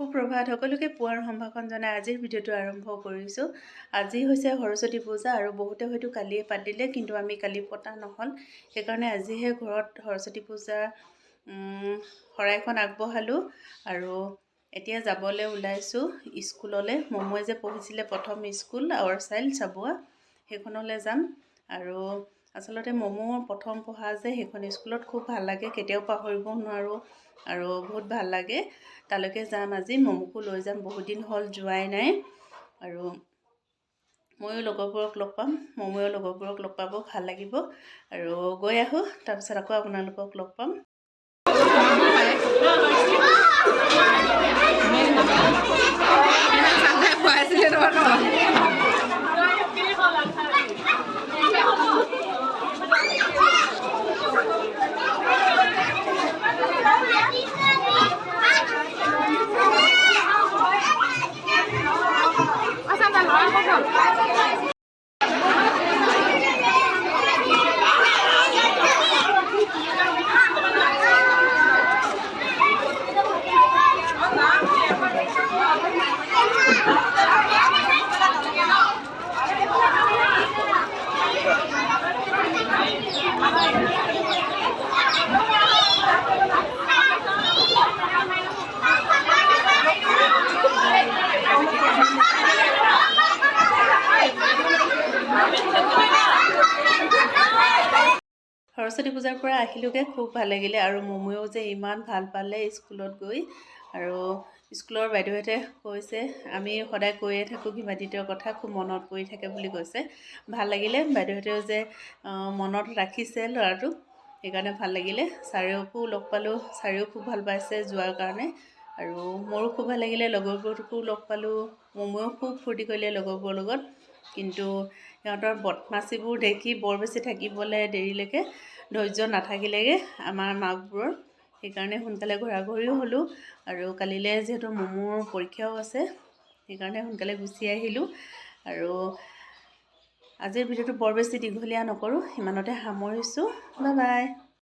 সুপ্ৰভাত সকলোকে পুৱাৰ সম্ভাষণ জনাই আজিৰ ভিডিঅ'টো আৰম্ভ কৰিছোঁ। আজি হৈছে সৰস্বতী পূজা আৰু বহুতে হয়তো কালিয়ে পাতিলে কিন্তু আমি কালি পতা নহ'ল। সেইকাৰণে আজিহে ঘৰত সৰস্বতী পূজা শৰাইখন আগবঢ়ালোঁ আৰু এতিয়া যাবলৈ ওলাইছোঁ স্কুললৈ। মমোৱে যে পঢ়িছিলে প্ৰথম স্কুল আৱাৰ চাইল্ড চাবুৱা সেইখনলৈ যাম আৰু আচলতে মমো প্ৰথম পঢ়া যে সেইখন স্কুলত খুব ভাল লাগে কেতিয়াও পাহৰিব নোৱাৰোঁ আৰু বহুত ভাল লাগে। তালৈকে যাম আজি মমোকো লৈ যাম বহুত দিন হ'ল যোৱাই নাই। আৰু ময়ো লগৰবোৰক লগ পাম মমোয়ো লগৰবোৰক লগ পাব ভাল লাগিব। আৰু গৈ আহোঁ তাৰপিছত আকৌ আপোনালোকক লগ পাম। Vai, vai, vai. সৰস্বতী পূজাৰ পৰা আহিলোগৈ খুব ভাল লাগিলে। আৰু মমোয়েও যে ইমান ভাল পালে স্কুলত গৈ। আৰু স্কুলৰ বাইদেউহঁতে কৈছে আমি সদায় কৈয়ে থাকোঁ হিমাদিত্যৰ কথা খুব মনত পৰি থাকে বুলি কৈছে। ভাল লাগিলে। বাইদেউহঁতেও যে মনত ৰাখিছে ল'ৰাটোক সেইকাৰণে ভাল লাগিলে। ছাৰেওকো লগ পালোঁ। ছাৰেও খুব ভাল পাইছে যোৱাৰ কাৰণে। আৰু মোৰো খুব ভাল লাগিলে লগৰবোৰকো লগ পালোঁ। মমোয়েও খুব ফূৰ্তি কৰিলে লগৰবোৰৰ লগত। কিন্তু সিহঁতৰ বদমাচিবোৰ দেখি বৰ বেছি থাকিবলৈ দেৰিলৈকে ধৈৰ্য নাথাকিলেগৈ আমাৰ মাকবোৰৰ। সেইকাৰণে সোনকালে ঘৰা ঘৰিও হ'লোঁ আৰু কালিলৈ যিহেতু মমোৰ পৰীক্ষাও আছে সেইকাৰণে সোনকালে গুচি আহিলোঁ আৰু আজিৰ ভিডিঅ'টো বৰ বেছি দীঘলীয়া নকৰোঁ সিমানতে সামৰিছোঁ। Bye bye